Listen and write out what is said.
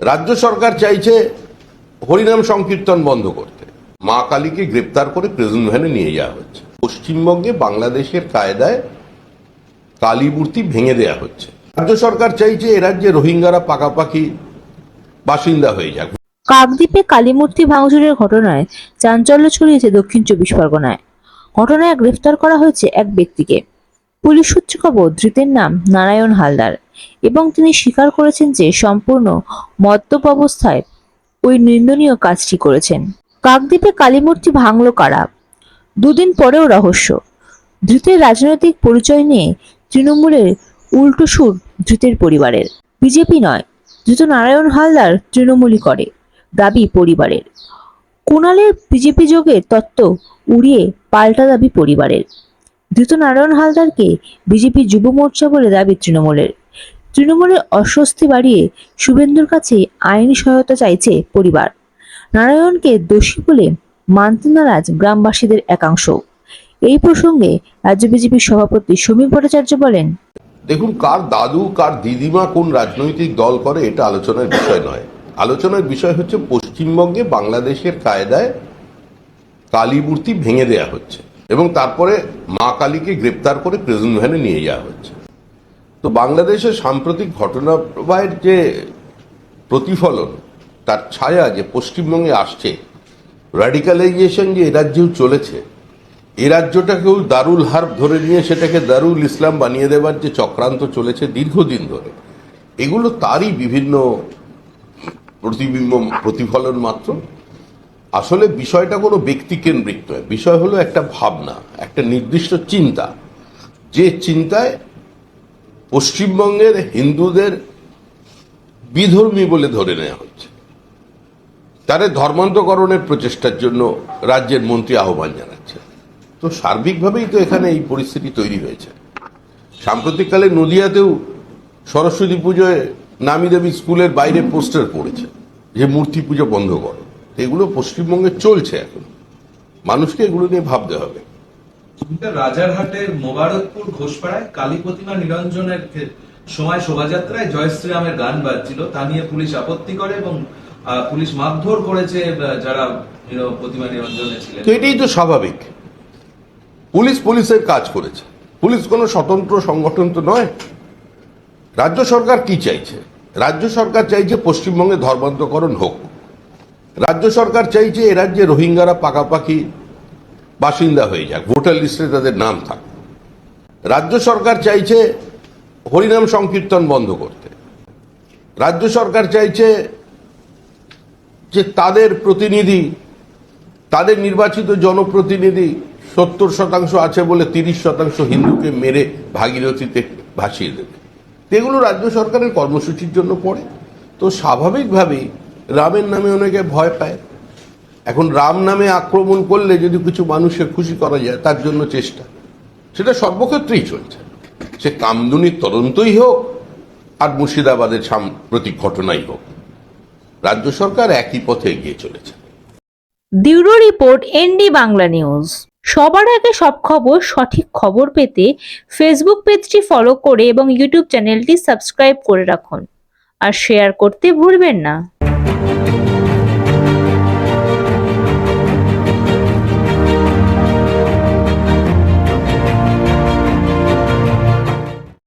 রাজ্য সরকার চাইছে হরিনাম সংকীর্তন বন্ধ করতে। মা কালীকে গ্রেপ্তার করে প্রেজেন্ট ভ্যানে নিয়ে যাওয়া হচ্ছে। পশ্চিমবঙ্গে বাংলাদেশের কায়দায় কালী মূর্তি ভেঙে দেয়া হচ্ছে। রাজ্য সরকার চাইছে এ রাজ্যে রোহিঙ্গারা পাকাপাকি বাসিন্দা হয়ে যাক। কাকদ্বীপে কালীমূর্তি ভাঙচুরের ঘটনায় চাঞ্চল্য ছড়িয়েছে দক্ষিণ চব্বিশ পরগনায়। ঘটনায় গ্রেফতার করা হয়েছে এক ব্যক্তিকে। পুলিশ সূত্রে খবর ধৃতের নাম নারায়ণ হালদার এবং তিনি স্বীকার করেছেন যে সম্পূর্ণ মদ্যপ অবস্থায় ওই নিন্দনীয় কাজটি করেছেন। কাকদ্বীপে কালীমূর্তি ভাঙল কারা? দুদিন পরেও রহস্য। ধৃতের রাজনৈতিক পরিচয় নিয়ে তৃণমূলের উল্টো সুর ধৃতের পরিবারের। বিজেপি নয়, ধৃত নারায়ণ হালদার তৃণমূলই করে, দাবি পরিবারের। কুণালের বিজেপি যোগের তত্ত্ব উড়িয়ে পাল্টা দাবি পরিবারের। ধৃত নারায়ণ হালদারকে বিজেপি যুব মোর্চা বলে দাবি তৃণমূলের। তৃণমূলের অস্বস্তি বাড়িয়ে শুভেন্দুর কাছে আইনি সহায়তা চাইছে পরিবার। নারায়ণকে দোষী বলে মানতে নারাজ গ্রামবাসীদের একাংশ। এই প্রসঙ্গে রাজ্য বিজেপির সভাপতি সমীর ভট্টাচার্য বলেন, দেখুন, কার দাদু, কার দিদিমা কোন রাজনৈতিক দল করে এটা আলোচনার বিষয় নয়। আলোচনার বিষয় হচ্ছে পশ্চিমবঙ্গে বাংলাদেশের কায়দায় কালীমূর্তি ভেঙে দেয়া হচ্ছে। এবং তারপরে মা কালীকে গ্রেপ্তার করে প্রেজেন্ট ভ্যানে নিয়ে যাওয়া হচ্ছে। তো বাংলাদেশের সাম্প্রতিক ঘটনাবাহের যে প্রতিফলন, তার ছায়া যে পশ্চিমবঙ্গে আসছে র্যাডিকালাইজেশন যে রাজ্যেও চলেছে, এ রাজ্যটাকেও দারুল হার্ব ধরে নিয়ে সেটাকে দারুল ইসলাম বানিয়ে দেওয়ার যে চক্রান্ত চলেছে দীর্ঘদিন ধরে, এগুলো তারই বিভিন্ন প্রতিবিম্ব প্রতিফলন মাত্র। আসলে বিষয়টা কোনো ব্যক্তিকেন্দ্রিক নয়। বিষয় হলো একটা ভাবনা, একটা নির্দিষ্ট চিন্তা। যে চিন্তায় পশ্চিমবঙ্গের হিন্দুদের বিধর্মী বলে ধরে নেওয়া হচ্ছে। তাদের ধর্মান্তকরণের প্রচেষ্টার জন্য রাজ্যের মন্ত্রী আহ্বান জানাচ্ছে। তো সার্বিকভাবেই তো এখানে এই পরিস্থিতি তৈরি হয়েছে। সাম্প্রতিককালে নদিয়াতেও সরস্বতী পুজোয় নামি দামি স্কুলের বাইরে পোস্টার পড়েছে যে মূর্তি পুজো বন্ধ করো। এগুলো পশ্চিমবঙ্গে চলছে এখন। মানুষকে এগুলো নিয়ে ভাবতে হবে। রাজারহাটের মোবারকপুর ঘোষপাড়ায় কালী প্রতিমা নিরঞ্জনের সময় শোভাযাত্রায় জয় শ্রীরামের গান বাজছিল। তা নিয়ে পুলিশ আপত্তি করে এবং পুলিশ মারধর করেছে যারা প্রতিমা নিরঞ্জনে ছিলেন। তো এটাই তো স্বাভাবিক। পুলিশ পুলিশের কাজ করেছে। পুলিশ কোনো স্বতন্ত্র সংগঠন তো নয়। রাজ্য সরকার কি চাইছে? রাজ্য সরকার চাইছে পশ্চিমবঙ্গে ধর্মান্তকরণ হোক। রাজ্য সরকার চাইছে এ রাজ্যে রোহিঙ্গারা পাকাপাকি বাসিন্দা হয়ে যাক, ভোটার লিস্টে তাদের নাম থাক। রাজ্য সরকার চাইছে হরিনাম সংকীর্তন বন্ধ করতে। রাজ্য সরকার চাইছে যে তাদের প্রতিনিধি, তাদের নির্বাচিত জনপ্রতিনিধি সত্তর শতাংশ আছে বলে তিরিশ শতাংশ হিন্দুকে মেরে ভাগীরথীতে ভাসিয়ে দেবে। এগুলো রাজ্য সরকারের কর্মসূচির জন্য পড়ে। তো স্বাভাবিকভাবেই রামের নামে অনেকে ভয় পায়। এখন রাম নামে আক্রমণ করলে যদি কিছু মানুষকে খুশি করা যায়, তার জন্য চেষ্টা। সেটা সর্বক্ষেত্রেই চলছে। সে কামদুনির তদন্তই হোক, আর মুর্শিদাবাদের সাম্প্রতিক ঘটনাই হোক। রাজ্য সরকার একই পথে এগিয়ে চলেছে। Bureau report ND Bangla news. সবার আগে সব খবর, সঠিক খবর পেতে ফেসবুক পেজটি ফলো করে এবং ইউটিউব চ্যানেলটি সাবস্ক্রাইব করে রাখুন। আর শেয়ার করতে ভুলবেন না।